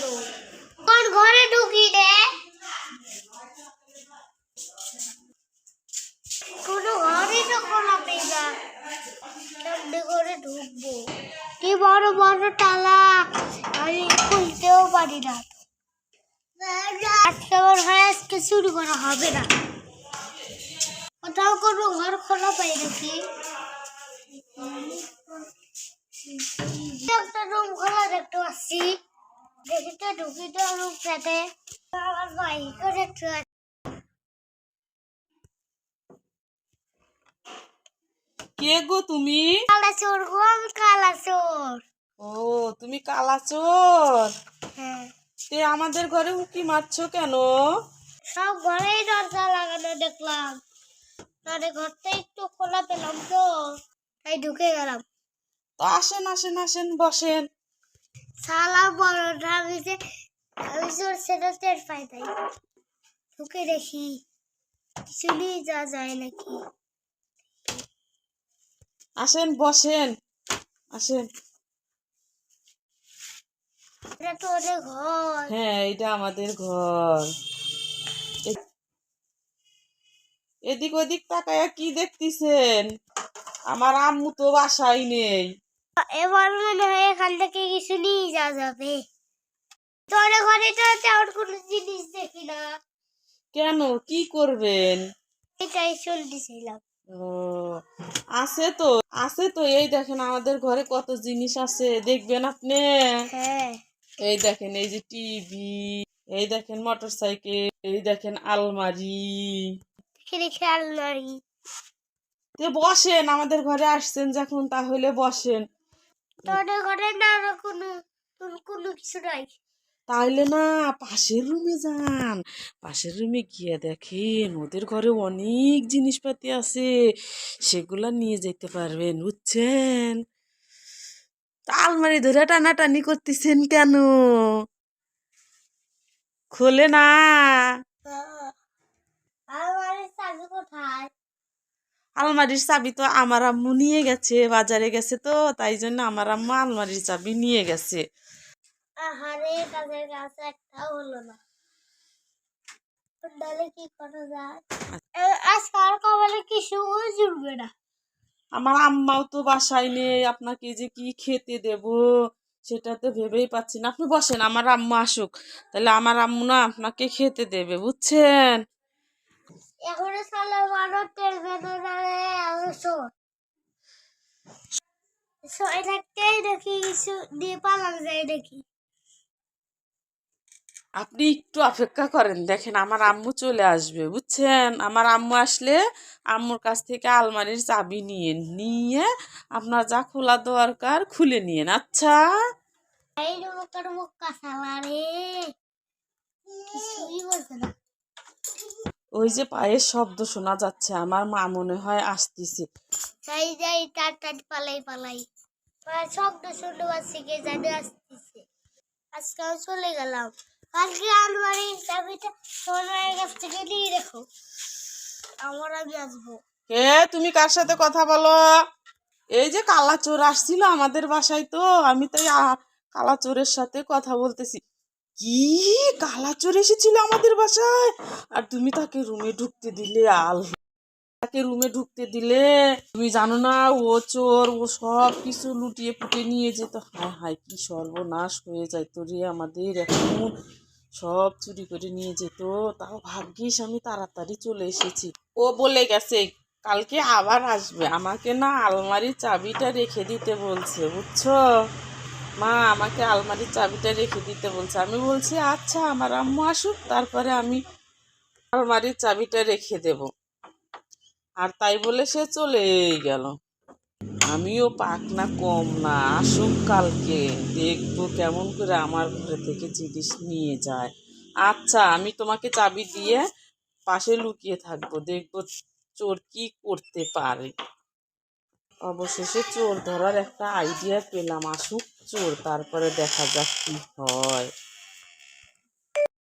কোন ঘরে ঢুকি রে? কোনো ঘরে তো খোলা কেমনে করে ঢুকবো। কি বড় বড় তালা? আমি খুলতেও পারি না। আজকে ঘরে আজকে শুরু করা হবে না। কোথাও কোনো ঘর খোলা পাই নাকি? একটা রুম খোলা দেখতে পাচ্ছি। তো ঢুকি তো রুম সাথে আমার দেখতে পাচ্ছি কে গো তুমি? কালা চোর গো আমি কালা চোর ও তুমি কালা চোর হ্যাঁ। তে আমাদের ঘরে উকি মারছো কেন? সব ঘরেই দরজা লাগানো দেখলাম। তাহলে ঘরটা একটু খোলা পেলাম তো তাই ঢুকে গেলাম। তো আসেন আসেন আসেন বসেন। সালা বড়টা আমি যে আমি চোর সেটা টের পাই তাই ঢুকে দেখি কিছু নিয়ে যাওয়া যায় নাকি। আসেন বসেন আসেন। এটা তো ওদের ঘর। হ্যাঁ এটা আমাদের ঘর। এদিক ওদিক তাকায়া কি দেখতেছেন? আমার আম্মু তো বাসায় নেই। এবার মনে হয় এখান থেকে কিছু নিয়ে যাওয়া যাবে। তোর ঘরে তো তেমন কোনো জিনিস দেখি না। কেন? কি করবেন? এটাই চলতেছিলাম ও আছে তো আছে তো। এই দেখেন আমাদের ঘরে কত জিনিস আছে দেখবেন আপনি? হ্যাঁ। এই দেখেন এই যে টিভি এই দেখেন মোটর সাইকেল এই দেখেন আলমারি? তে বসেন আমাদের ঘরে আসছেন যখন তাহলে বসেন। তোর ঘরে না আরও কোনো কোনো কিছু নাই। তাহলে না পাশের রুমে যান। পাশের রুমে গিয়ে দেখেন ওদের ঘরে অনেক জিনিসপাতি আছে সেগুলা নিয়ে যেতে পারবেন বুঝছেন? আলমারি ধরে টানাটানি করতেছেন কেন? খোলে না। কোথায়? আলমারির চাবি তো আমার আম্মু নিয়ে গেছে বাজারে গেছে তো তাই জন্য আমার আম্মু আলমারির চাবি নিয়ে গেছে। আহারে কাজের কাজ একটাও হলো না। কি করা যায়? আজকে আর কপালে কিছু জুড়বে না? আমার আম্মাও তো বাসায় নেই আপনাকে যে কি খেতে দেব সেটা তো ভেবেই পাচ্ছি না। আপনি বসেন আমার আম্মু আসুক। তাহলে আমার আম্মু না আপনাকে খেতে দেবে বুঝছেন? এখন সালে তেল বেদনারে আলোচো এটাকেই দেখি? কিছু দিয়ে পালাম যায় দেখি। আপনি একটু অপেক্ষা করেন দেখেন আমার আম্মু চলে আসবে বুঝছেন? আমার আম্মু আসলে আম্মুর কাছ থেকে আলমারির চাবি নিয়ে নিয়ে আপনার যা খোলা দরকার খুলে নিয়েন। আচ্ছা? এই মুখের মুখ কাঁচালা রে কিছুই বলছে না ওই যে পায়ের শব্দ শোনা যাচ্ছে আমার মা মনে হয় আসতেছে। যাই যাই তাড়াতাড়ি পালাই পালাই। শব্দ শুনতে পাচ্ছি কে জানে আসতেছে। আজকে আমি চলে গেলাম। কালকে আলমারি চাবিটা সোনার কাছ থেকে নিয়ে রেখো। আমার আমি আসব। কে? তুমি কার সাথে কথা বলো? এই যে কালা চোর আসছিল আমাদের বাসায় তো আমি তাই আ- কালা চোরের সাথে কথা বলতেছি। কি কালা চোর এসেছিল আমাদের বাসায়? আর তুমি তাকে রুমে ঢুকতে দিলে, আল তাকে রুমে ঢুকতে দিলে। তুমি জানো না, ও চোর, ও সব কিছু লুটিয়ে পুটে নিয়ে যেত। হায় হায়, কি সর্বনাশ হয়ে যাইতো রে আমাদের। এখন সব চুরি করে নিয়ে যেত। তাও ভাগ্যিস আমি তাড়াতাড়ি চলে এসেছি। ও বলে গেছে, কালকে আবার আসবে। আমাকে না আলমারির চাবিটা রেখে দিতে বলছে, বুঝছ? মা আমাকে আলমারির চাবিটা রেখে দিতে বলছে। আমি বলছি আচ্ছা আমার আম্মু আসুক, তারপরে আমি আলমারির চাবিটা রেখে দেব। আর তাই বলে সে চলেই গেল। আমিও পাক না কম না, আসুক কালকে, দেখব কেমন করে আমার ঘরে থেকে জিনিস নিয়ে যায়। আচ্ছা আমি তোমাকে চাবি দিয়ে পাশে লুকিয়ে থাকব, দেখব চোর কি করতে পারে। অবশেষে চোর ধরার একটা আইডিয়া পেলাম। আসুক চোর তারপরে দেখা যাক কি হয়।